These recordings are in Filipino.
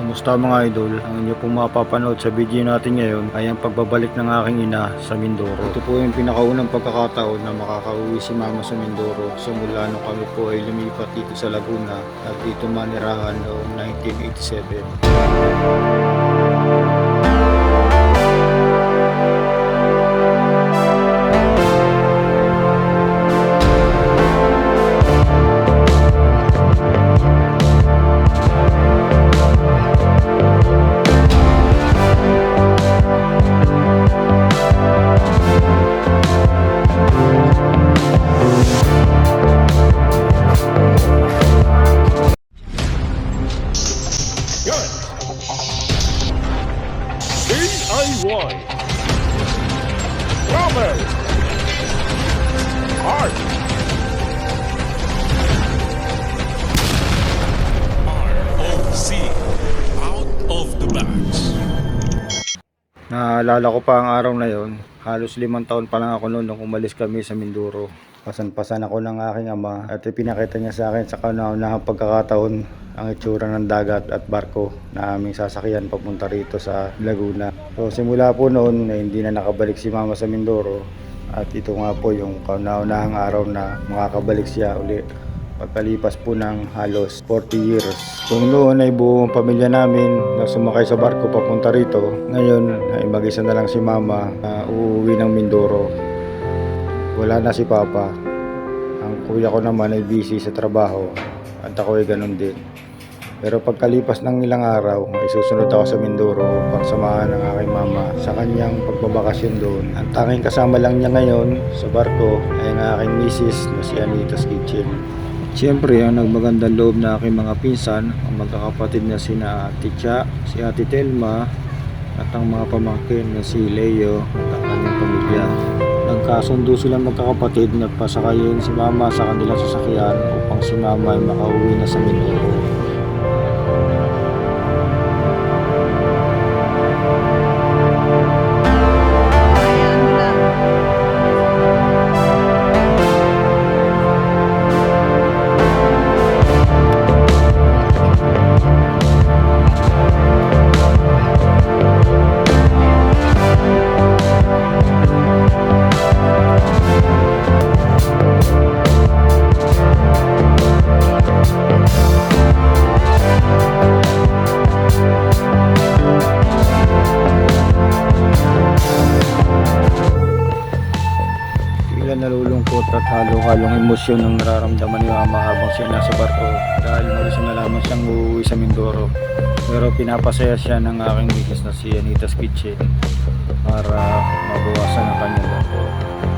Kumusta mga idol? Ang inyo pong mapapanood sa video natin ngayon ay ang pagbabalik ng aking ina sa Mindoro. Ito po yung pinakaunang pagkakataon na makakauwi si mama sa Mindoro. So mula nung kami po ay lumipat dito sa Laguna at dito manirahan noong 1987. Naalala ko pa ang araw na yon. Halos limang taon pa lang ako noon nung umalis kami sa Mindoro. Pasan-pasan ako ng aking ama at ipinakita niya sa akin sa kauna-unahang pagkakataon ang itsura ng dagat at barko na aming sasakyan papunta rito sa Laguna. So simula po noon na hindi na nakabalik si mama sa Mindoro at ito nga po yung kauna-unahang araw na makakabalik siya uli pagkalipas po ng halos 40 years. Kung noon ay buong pamilya namin na sumakay sa barko papunta rito, ngayon ay mag-isa na lang si mama na uuwi ng Mindoro. Wala na si papa. Ang kuya ko naman ay busy sa trabaho at ako ay ganun din. Pero pagkalipas ng ilang araw, ay susunod ako sa Mindoro upang samahan ng aking mama sa kanyang pagbabakasyon doon. Ang tanging kasama lang niya ngayon sa barko ay ang aking misis na si Anita's Kitchen. Siyempre, ang nagmagandang loob na aking mga pinsan, ang magkakapatid na sina Ate Cha, si Ate Telma, at ang mga pamangkin na si Leo at ang kanyang pamilya. Nagkasundo silang magkakapatid na pasakayin si Mama sa kanilang sasakyan upang si Mama ay makauwi na sa Mindoro. Nalulungkot at halo-halong emosyon ang nararamdaman ni Mama habang siya nasa barko dahil mag-isa na lamang siyang uuwi sa Mindoro. Pero pinapasaya siya ng aking misis na si Anita's Kitchen para mabawasan ang kanyang lungkot.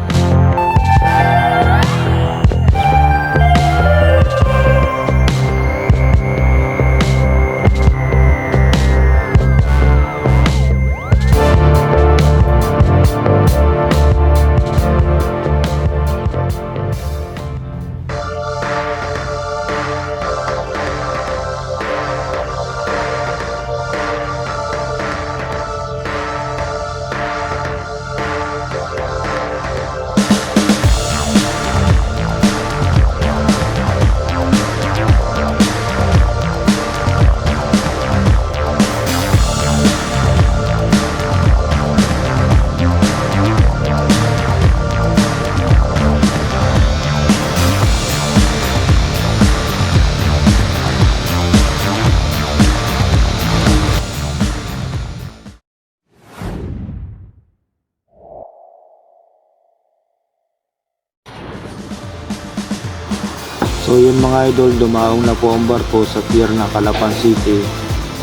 So yun mga idol, dumaong na po ang barko sa pier ng Calapan City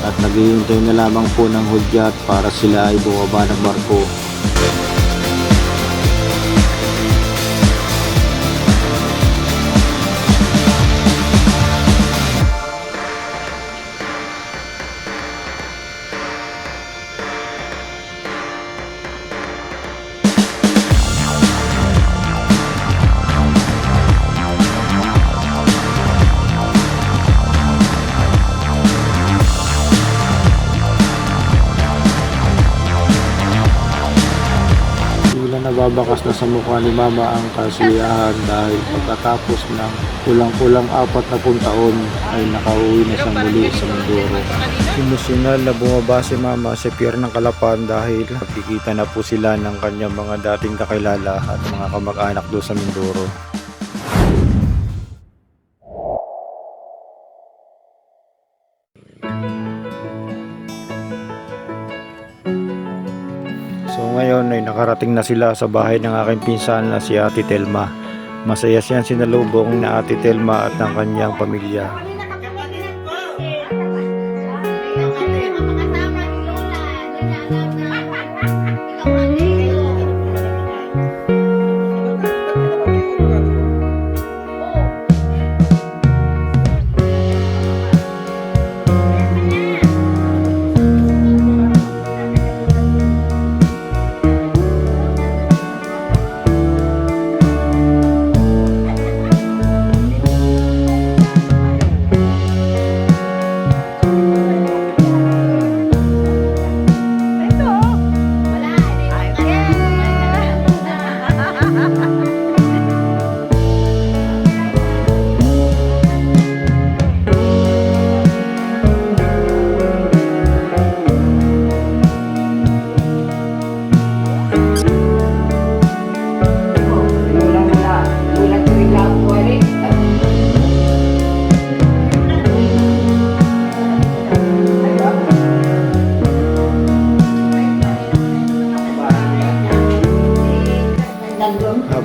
at naghihintay na lamang po ng hudyat para sila ay bumaba ng barko. Nababakas na sa mukha ni Mama ang kasiyahan dahil pagkatapos ng kulang-kulang apat na pung taon ay nakauwi na siya muli sa Mindoro. Emosyonal na bumaba si Mama sa pier ng Kalapan dahil nakikita na po sila ng kanyang mga dating kakilala at mga kamag-anak doon sa Mindoro. Ngayon ay nakarating na sila sa bahay ng aking pinsan na si Ate Telma. Masaya siyang sinalubong na Ate Telma at ng kanyang pamilya.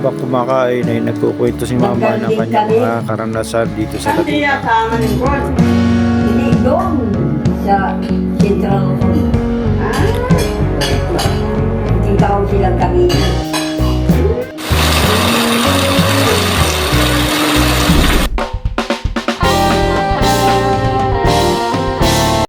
Habang kumakain ay nagkukwento si Mama ng kanyang mga karanasan dito sa Laguna. Hindi doon sa Central Luzon.